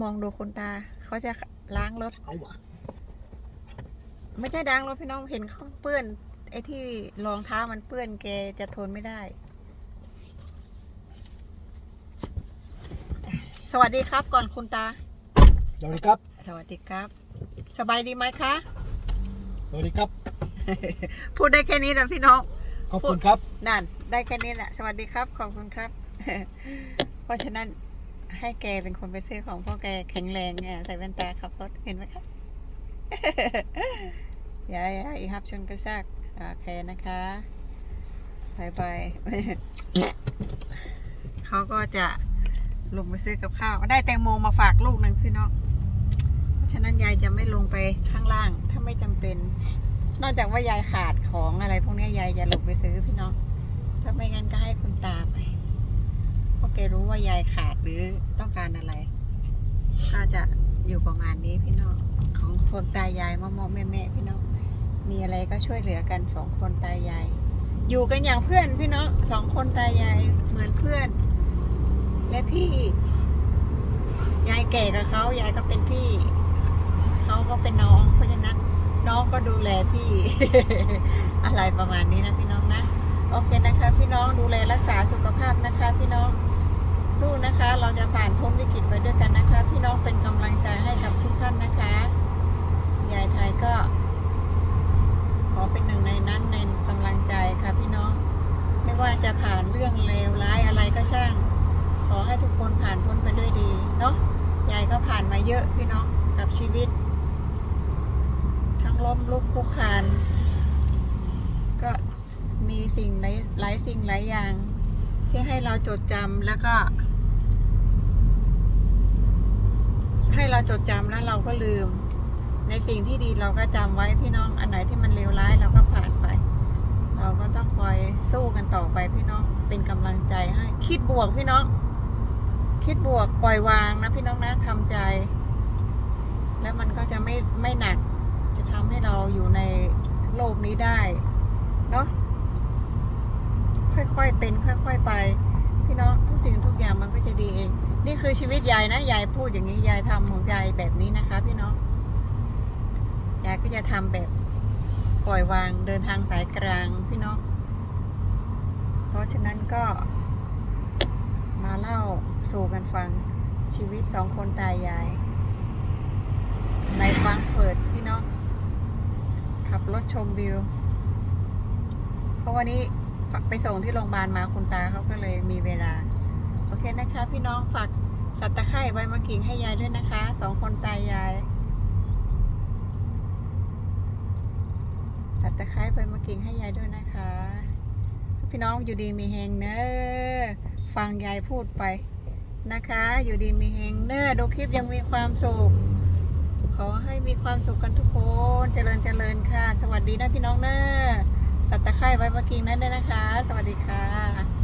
มองดูคนตา เขาจะล้างรถ เอาวะไม่ใช่ล้างรถพี่น้องเห็นเขาเปื้อน ไอ้ที่รองเท้ามันเปื้อนแกจะทนไม่ได้ สวัสดีครับก่อนคุณตา สวัสดีครับ สวัสดีครับ สบายดีไหมคะ สวัสดีครับ พูดได้แค่นี้นะพี่น้อง ขอบคุณครับ นั่น ได้แค่นี้แหละสวัสดีครับ ขอบคุณครับ เพราะฉะนั้น ให้แกเป็นคนไปซื้อของพ่อแกแข็งแรงไงใส่แว่นตาขับรถเห็นไหมครับยายยายอีฮับชนกระซากโอเคนะคะบายบายเขาก็จะลงไปซื้อกับข้าว ได้แตงโมมาฝากลูกหนึ่งพี่น้องเพราะฉะนั้นยายจะไม่ลงไปข้างล่าง ถ้าไม่จำเป็น นอกจากว่ายายขาดของอะไร พวกนี้ยยายจะลงไปซื้อพี่น้อง ถ้าไม่งั้นก็ให้คุณตาไป แกรู้ว่ายายขาดหรือต้องการอะไร ก็จะอยู่ประมาณนี้พี่น้องของคนตายายมอมอแม่แม่พี่น้องมีอะไรก็ช่วยเหลือกันสองคนตายาย อยู่กันอย่างเพื่อนพี่น้องสองคนตายายเหมือนเพื่อน และพี่ยายแก่กับเขายายก็เป็นพี่เขาก็เป็นน้อง เพราะฉะนั้นน้องก็ดูแลพี่ อะไรประมาณนี้นะพี่น้องนะโอเคนะคะ พี่น้องดูแลรักษาสุขภาพนะคะ พี่น้อง สู้นะคะ เราจะผ่านพ้นวิกฤตไปด้วยกันนะคะ พี่น้องเป็นกำลังใจให้กับทุกท่านนะคะยายไทยก็ ขอเป็นหนึ่งในนั้นในกำลังใจค่ะพี่น้อง ไม่ว่าจะผ่านเรื่องเลวร้ายอะไรก็ช่าง ขอให้ทุกคนผ่านพ้นไปด้วยดีเนาะยายก็ผ่านมาเยอะพี่น้องกับชีวิต ทั้งล้มลุกคลุกคลานก็มีสิ่งหลายหลายสิ่งหลายอย่างที่ให้เราจดจำแล้วก็ ให้เราจดจำแล้วเราก็ลืม ในสิ่งที่ดีเราก็จำไว้พี่น้องอันไหนที่มันเลวร้ายเราก็ผ่านไป เราก็ต้องคอยสู้กันต่อไปพี่น้องเป็นกำลังใจให้คิดบวกพี่น้อง คิดบวกปล่อยวางนะพี่น้องนะทำใจ แล้วมันก็จะไม่ไม่หนัก จะทำให้เราอยู่ในโลกนี้ได้เนาะค่อยๆเป็น ค่อย ๆ ไป พี่น้องทุกสิ่งทุกอย่างมันก็จะดี คือชีวิตยายนะยายพูดอย่างนี้ยายทำของยายแบบนี้นะคะ พี่น้องยายก็จะทำแบบปล่อยวางเดินทางสายกลางพี่น้อง เพราะฉะนั้นก็ มาเล่าสู่กันฟังชีวิตสองคนตายาย ในฟังเปิดพี่น้อง ขับรถชมวิว เพราะวันนี้ไปส่งที่โรงพยาบาลมาคุณตาเขาก็เลยมีเวลา โอเคนะคะ พี่น้องฝาก สัตว์ตะไคร่ใบมะกิ่งให้ยายด้วยนะคะ สองคนตายาย สัตว์ตะไคร่ใบมะกิ่งให้ยายด้วยนะคะ พี่น้องอยู่ดีมีเฮงเนอะฟังยายพูดไปนะคะ อยู่ดีมีเฮงเนอะดูคลิปยังมีความสุข ขอให้มีความสุขกันทุกคน เจริญเจริญค่ะ สวัสดีนะพี่น้องเนอะสัตว์ตะไคร่ไว้เมื่อกี้นั้นด้วยนะคะ สวัสดีค่ะ